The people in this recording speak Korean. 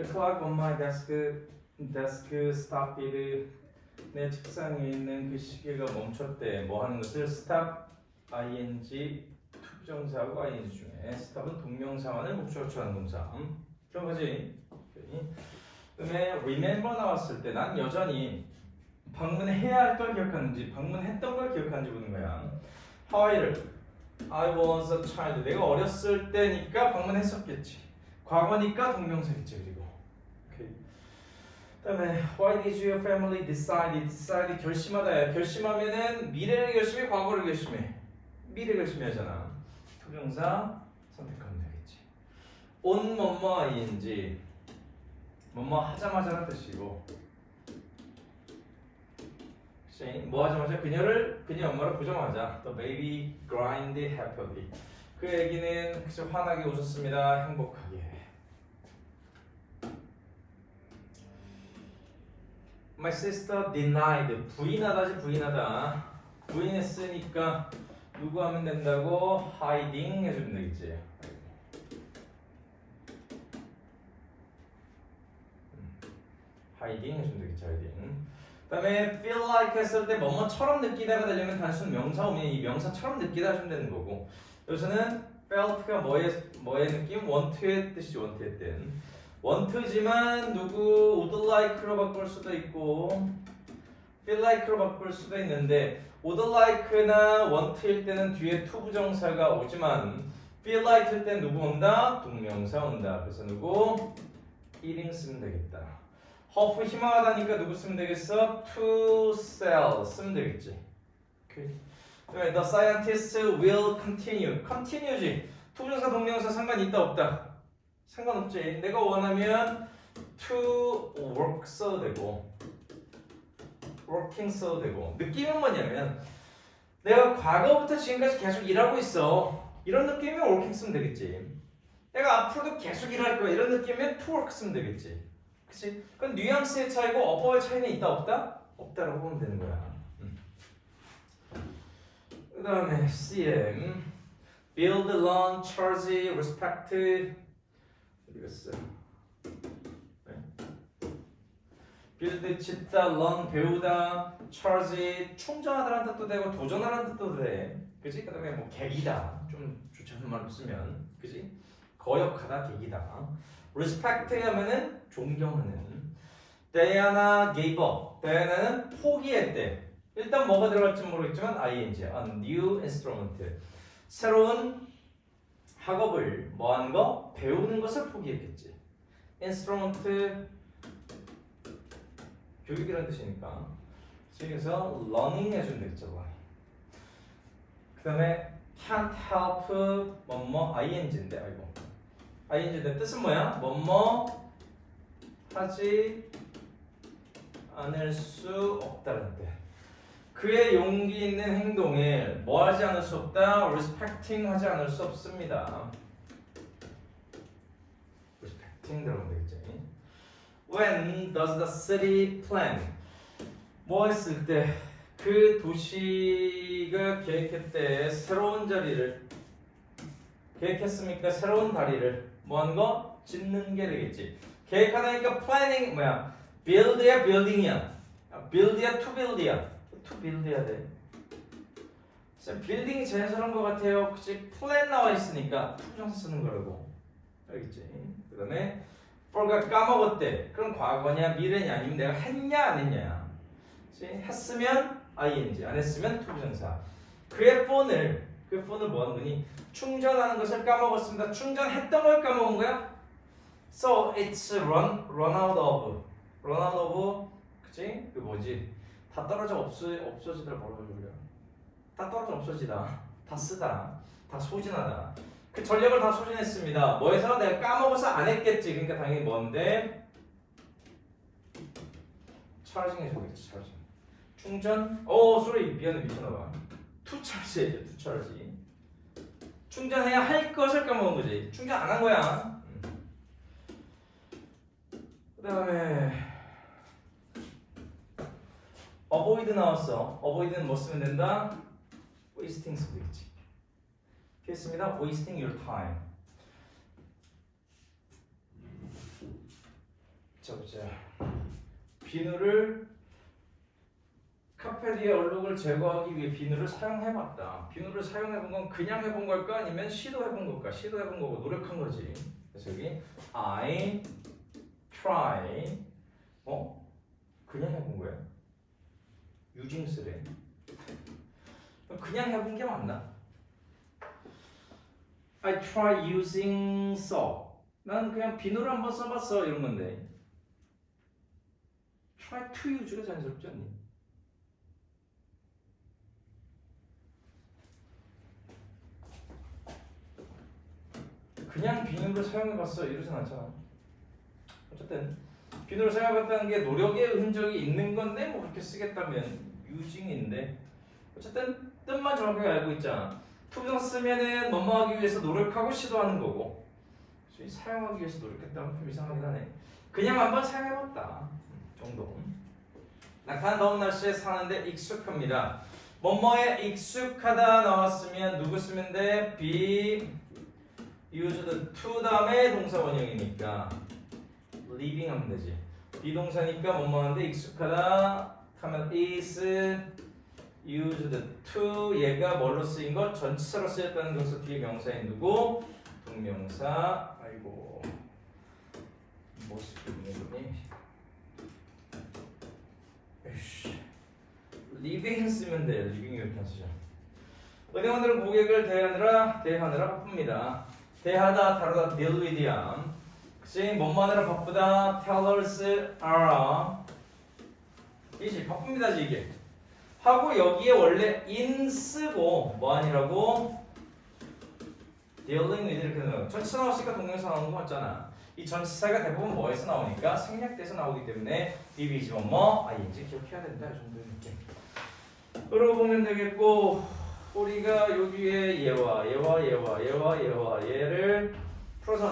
The clock on my desk, desk stopped. 내 책상에 있는 그 시계가 멈췄대. 뭐 하는 것을 stop, ing, 투부정사하고 ing 중에 stop은 동명사만을 목적으로 취하는 동사. 거지. 오케이. 그다음에 remember 나왔을 때 난 여전히 방문해야 할 걸 기억하는지 방문했던 걸 기억하는지 묻는 거야. 하와이를 I was a child. 내가 어렸을 때니까 방문했었겠지. 과거니까 동명사겠지 그리고. 오케이. 그다음에 Why did your family decide? decide 결심하다야. 결심하면은 미래를 결심해, 과거를 결심해. 미래 결심하잖아. 투명사 선택하면 되겠지. on 뭐뭐 ing 뭐뭐 하자마자는 뜻이고. 뭐 하자마자 그녀를 그녀 엄마를 보자마자 the baby grinded happily. 그 애기는 그저 환하게 웃었습니다. 행복하게. My sister denied. 부인하다지 부인하다. 부인했으니까 누구 하면 된다고 hiding 해주면 되겠지. hiding 해주면 되겠지. hiding. 그 다음에 feel like 했을 때 뭐뭐처럼 느끼다가 되려면 단순 명사 오면 이 명사처럼 느끼다 하시면 되는 거고 여기서는 felt가 뭐의 뭐의 느낌? want의 뜻이지 want의 뜻. Want지만 누구 would like로 바꿀 수도 있고 feel like로 바꿀 수도 있는데 would like나 want일 때는 뒤에 to 부정사가 오지만 feel like일 때 누구 온다? 동명사 온다. 그래서 누구? eating 쓰면 되겠다. hope 희망하다니까 누구 쓰면 되겠어? to sell 쓰면 되겠지. 오케이. the scientist will continue. continue지. 투부정사 동명사 상관 있다 없다. 상관없지. 내가 원하면 to work 써도 되고 working 써도 되고 느낌은 뭐냐면 내가 과거부터 지금까지 계속 일하고 있어. 이런 느낌이면 working 쓰면 되겠지. 내가 앞으로도 계속 일할 거야. 이런 느낌이면 to work 쓰면 되겠지. 그치? 그건 뉘앙스의 차이고 어법의 차이는 있다 없다? 없다라고 보면 되는 거야. 그 다음에 CM Build, learn, charge, respect 네. Build, 짓다, learn, 배우다, charge, 충전하다라는 뜻도 되고 도전하라는 뜻도 돼. 그지? 그 다음에 뭐 계기다. 좀 좋지 않은 말로 쓰면 그지? 거역하다, 계기다. respect 하면은 존경하는. Diana gave up. Diana는 포기했대. 일단 뭐가 들어갈지 모르겠지만 ing, a new instrument. 새로운 학업을 뭐 하는 거? 배우는 것을 포기했겠지. instrument 교육이라는 뜻이니까. 그래서 learning 해주면 되겠죠. 그 다음에 can't help 뭐뭐 ing인데 아이고 ing인데 뜻은 뭐야? 뭐뭐 하지 않을 수 없다는 뜻. 그의 용기 있는 행동에 뭐 하지 않을 수 없다? respecting 하지 않을 수 없습니다. respecting 들어가면 되겠지. When does the city plan? 뭐 했을 때 그 도시가 계획했대 새로운 자리를 계획했습니까? 새로운 다리를 뭐 하는 거? 짓는 게 되겠지. 계획하다니까 planning 뭐야? build야 building이야. build야 to build이야. To build 해야 돼. 진짜 빌딩이 자연스러운 것 같아요. 그치? 플랜 나와 있으니까 투정사 쓰는 거라고. 알겠지? 그 다음에 for가 까먹었대. 그럼 과거냐 미래냐 아니면 내가 했냐 안 했냐. 그치? 했으면 ing, 안 했으면 투부정사. 그의 폰을 그 폰을 뭐 하는 거니? 충전하는 것을 까먹었습니다. 충전했던 걸 까먹은 거야? So it's run run out of run out of 그치? 그 뭐지? 다 떨어져 없어 없어지더라 뭐라고 그래요? 다 떨어져 없어지다. 다 쓰다. 다 소진하다. 그 전력을 다 소진했습니다. 뭐해서 내가 까먹어서 안 했겠지. 그러니까 당연히 뭔데? 차징 해 줘야겠지. 차징. 충전. 어, 소리 미안해 미쳤나봐. 투차지 해야죠. 투차지. 충전해야 할 것을 까먹은 거지. 충전 안 한 거야. 그 다음에 avoid 나왔어. avoid는 뭐 쓰면 된다? wasting 쓰면 되겠지. 됐습니다. wasting your time. 자 보자. 비누를 카페리의 얼룩을 제거하기 위해 비누를 사용해봤다. 비누를 사용해본 건 그냥 해본 걸까 아니면 시도해본 걸까? 시도해본 거고 노력한 거지. 그래서 여기 I try 어? 그냥 해본 거야? 유징스래. 그럼 그냥 해본 게 맞나? I try using soap. 난 그냥 비누를 한번 써봤어 이런 건데. try to use가 자연스럽지 않니? 그냥 비누를 사용해봤어 이러진 않잖아. 어쨌든 비누를 사용해봤다는 게 노력의 흔적이 있는 건데 뭐 그렇게 쓰겠다면 using인데 어쨌든 뜻만 정확하게 알고 있잖아. 투정 쓰면은 뭐뭐 하기 위해서 노력하고 시도하는 거고所以사용하기 위해서 노력했다면 좀 이상하긴 하네. 그냥 한번 사용해봤다 음, 정도. 낙타는 더운 날씨에 사는데 익숙합니다. 뭐뭐에 익숙하다 나왔으면 누구 쓰면 돼? be used to 다음에 동사 원형이니까 living 하면 되지. 비동사니까 뭐뭐한데 익숙하다 하면 is used to 얘가 뭘로 쓰인 것? 전치사로 쓰였다는 것서 뒤에 명사인 누구? 동명사 아이고? 에이씨 리빙 쓰면 돼요 리빙 이렇게 쓰죠 은행원들은 고객을 대하느라 대하느라 바쁩니다 대하다 다루다 deal with이 뭐뭐 하느라 바쁘다 tellers are 이지 바쁩니다 이게 하고 여기에 원래 in 쓰고 뭐 아니라고 dealing with 이렇게 나와요. 전치사 나왔으니까 동명사 나오는 거 맞잖아. 이 전치사가 대부분 뭐에서 나오니까 생략돼서 나오기 때문에 비비지 뭐뭐 ing 기억해야 된다 이 정도 느낌. 으로 보면 되겠고 우리가 여기에 얘와 얘와 얘와 얘와 얘와 얘를 풀어서